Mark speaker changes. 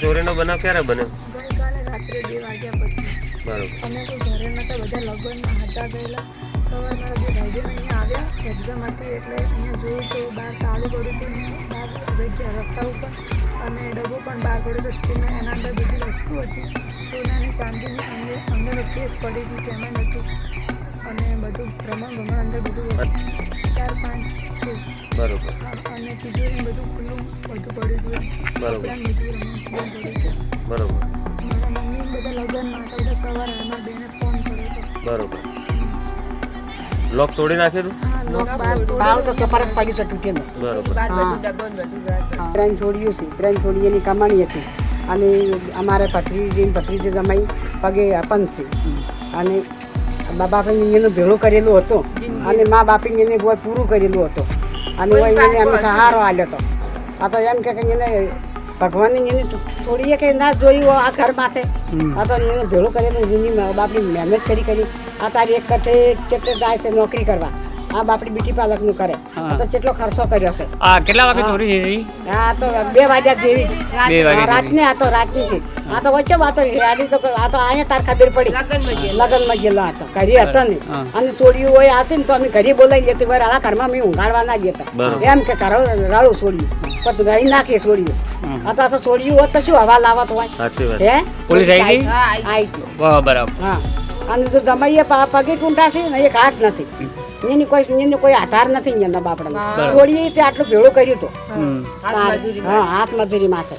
Speaker 1: ચોરીનો બનાવ ક્યારે બન્યો?
Speaker 2: ગઈકાલે રાત્રે બે વાગ્યા પછી.
Speaker 1: બરોબર.
Speaker 2: અમે કોઈ ઘરે નહોતા બધા લગ્નમાં હતા ગયેલા. સવારે મારા બે અહીંયા આવ્યા એક્ઝામ હતી એટલે અહીંયા જોયું તો બહાર તાળું પડ્યું હતું બહાર જગ્યા રસ્તા ઉપર. અને ડબ્બો પણ બહાર પડ્યો હતો સ્કૂલના એના અંદર બધી વસ્તુ હતી. સોનાની ચાંદીની અંદર અંદર કેસ પડી હતી પેમેન્ટ હતું અને બધું ભ્રમણ ભ્રમણ અંદર બધું ચાર પાંચ
Speaker 1: બરોબર.
Speaker 2: અને તિજોરી બધું ખુલ્લું પડ્યું હતું
Speaker 1: બરોબર.
Speaker 2: કપડાં બધું રમણ પડ્યું હતું
Speaker 1: બરોબર.
Speaker 2: મારા મમ્મી બધા લગ્નમાં હતા બધા સવારે મારા બેને ફોન કર્યો હતો.
Speaker 1: બરોબર. લોક તોડી નાખ્યું તું
Speaker 2: હા લોક બાર
Speaker 3: તો કપારત પાડી છે તૂટેલો
Speaker 1: બરોબર.
Speaker 3: ત્રણ છોડીઓ છે. ત્રણ છોડીઓની કમાણી હતી. અને અમારે ભત્રીજી ભત્રીજી જમાઈ પગે અપન છે. અને મા બાપે એનું ભેળું કરેલું હતું. અને મા બાપે એને પૂરું કરેલું હતું. અને એને અમે સહારો આવ્યો હતો. આ તો એમ કે એને ભગવાનની એની થોડી કે ના જોયું આ ઘર માથે. આ તો એનું ભેળું કરીને જૂની બાપની મહેનત કરી કરી. આ તારી એક કઠે કેટલે જાય છે નોકરી કરવા. આ બાપડી બીટી પાલકનું કરે. તો કેટલો ખર્ચો કર્યો છે.
Speaker 4: આ કેટલા વાગે ચોરી થઈ
Speaker 3: આ તો બે વાગ્યા જેવી. રાતની આ તો રાતની છે. આ તો વચ્ચે વાતો આડી તો આ તો અહીંયા તાર ખબર પડી. લગનમાં ગયેલો. હતો. ઘરે હતો ને અને છોડ્યું હોય આવતી ને તો અમે ઘરે બોલાવી લેતી વાર આલા ઘરમાં અમે ઊંઘાડવા ના
Speaker 1: જતા
Speaker 3: એમ કે કરો રાળું છોડ્યું પણ રહી નાખીએ છોડ્યું
Speaker 4: હમ.
Speaker 3: આ તો આ છોડ્યું હોત તો શું હવા લાવત હોય? હે?
Speaker 4: પોલીસ આવી ગઈ. બરાબર.
Speaker 3: હા. અને જો જમાઈએ પા- પગે ટૂંટા છે ને એક હાથ નથી. એની કોઈ એની કોઈ આધાર નથી એના બાપડા છોડીએ તે આટલું ભેળું કર્યું હતું. હા હાથ મજૂરી માથે